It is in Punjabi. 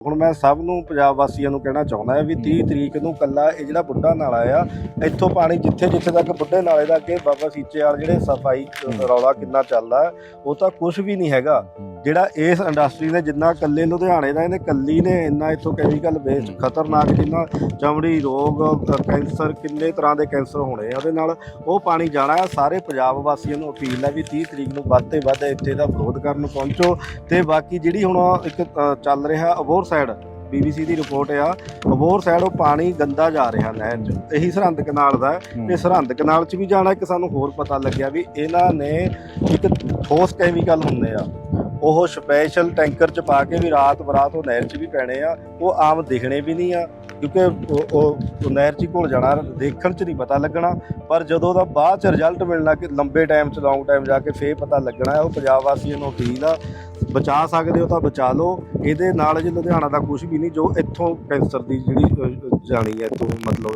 ਹੁਣ ਮੈਂ ਸਭ ਨੂੰ ਪੰਜਾਬ ਵਾਸੀਆਂ ਨੂੰ ਕਹਿਣਾ ਚਾਹੁੰਦਾ ਹਾਂ ਵੀ 30 ਤਰੀਕ ਨੂੰ ਕੱਲਾ ਇਹ ਜਿਹੜਾ ਬੁੱਢਾ ਨਾਲਾ ਆ, ਇੱਥੋਂ ਪਾਣੀ ਜਿੱਥੇ ਜਿੱਥੇ ਤੱਕ ਬੁੱਢੇ ਨਾਲੇ ਦਾ ਅੱਗੇ ਬਾਬਾ ਸੀਚੇ ਵਾਲ ਜਿਹੜੇ ਸਫ਼ਾਈ ਰੌਲਾ ਕਿੰਨਾ ਚੱਲਦਾ, ਉਹ ਤਾਂ ਕੁਝ ਵੀ ਨਹੀਂ ਹੈਗਾ। ਜਿਹੜਾ ਇਸ ਇੰਡਸਟਰੀ ਨੇ ਜਿੰਨਾ ਕੱਲੇ ਲੁਧਿਆਣੇ ਦਾ ਇਹਨੇ ਕੱਲੀ ਨੇ ਇੰਨਾ ਇੱਥੋਂ ਕੈਮੀਕਲ ਵੇਸਟ ਖਤਰਨਾਕ ਜਿੰਨਾ ਚਮੜੀ ਰੋਗ ਕੈਂਸਰ ਕਿੰਨੇ ਤਰ੍ਹਾਂ ਦੇ ਕੈਂਸਰ ਹੋਣੇ ਆ। ਉਹਦੇ ਨਾਲ ਉਹ ਪਾਣੀ ਜਾਣਾ ਹੈ ਸਾਰੇ ਪੰਜਾਬ ਵਾਸੀਆਂ ਨੂੰ ਅਪੀਲ ਹੈ ਵੀ 30 ਤਰੀਕ ਨੂੰ ਵੱਧ ਤੇ ਵੱਧ ਇੱਥੇ ਦਾ ਵਿਰੋਧ ਕਰਨ ਪਹੁੰਚੋ। ਤੇ ਬਾਕੀ ਜਿਹੜੀ ਹੁਣ ਇੱਕ ਚੱਲ ਰਿਹਾ ਅਬੋਰ ਸਾਈਡ ਬੀਬੀਸੀ ਦੀ ਰਿਪੋਰਟ ਆ ਅਬੋਰ ਸਾਈਡ ਉਹ ਪਾਣੀ ਗੰਦਾ ਜਾ ਰਿਹਾ ਨਹਿਰ 'ਚ। ਇਹੀ ਸਰਹੰਦ ਕਨਾਲ ਦਾ। ਤੇ ਸਰਹੰਦ ਕਨਾਲ 'ਚ ਵੀ ਜਾਣਾ ਇੱਕ ਸਾਨੂੰ ਹੋਰ ਪਤਾ ਲੱਗਿਆ ਵੀ ਇਹਨਾਂ ਨੇ ਇੱਕ ਠੋਸ ਕੈਮੀਕਲ ਹੁੰਦੇ ਆ। ਉਹ ਸਪੈਸ਼ਲ ਟੈਂਕਰ 'ਚ ਪਾ ਕੇ ਵੀ ਰਾਤ ਬਰਾਤ ਉਹ ਨਹਿਰ 'ਚ ਵੀ ਪੈਣੇ ਆ, ਉਹ ਆਮ ਦਿਖਣੇ ਵੀ ਨਹੀਂ ਆ, ਕਿਉਂਕਿ ਉਹ- ਨਹਿਰ 'ਚ ਹੀ ਘੁਲ ਜਾਣਾ, ਦੇਖਣ 'ਚ ਨਹੀਂ ਪਤਾ ਲੱਗਣਾ, ਪਰ ਜਦੋਂ ਦਾ ਬਾਅਦ 'ਚ ਰਿਜ਼ਲਟ ਮਿਲਣਾ ਕਿ ਲੰਬੇ ਟਾਈਮ 'ਚ ਲੌਂਗ ਟਾਈਮ ਜਾ ਕੇ ਫੇਰ ਪਤਾ ਲੱਗਣਾ, ਉਹ ਪੰਜਾਬ ਵਾਸੀਆਂ ਨੂੰ ਅਪੀਲ ਆ, ਬਚਾ ਸਕਦੇ ਹੋ ਤਾਂ ਬਚਾ ਲਓ, ਇਹਦੇ ਨਾਲ ਜੇ ਲੁਧਿਆਣਾ ਦਾ ਕੁਝ ਵੀ ਨਹੀਂ, ਜੋ ਇੱਥੋਂ ਕੈਂਸਰ ਦੀ ਜਿਹੜੀ ਜਾਣੀ ਹੈ ਤੋਂ ਮਤਲਬ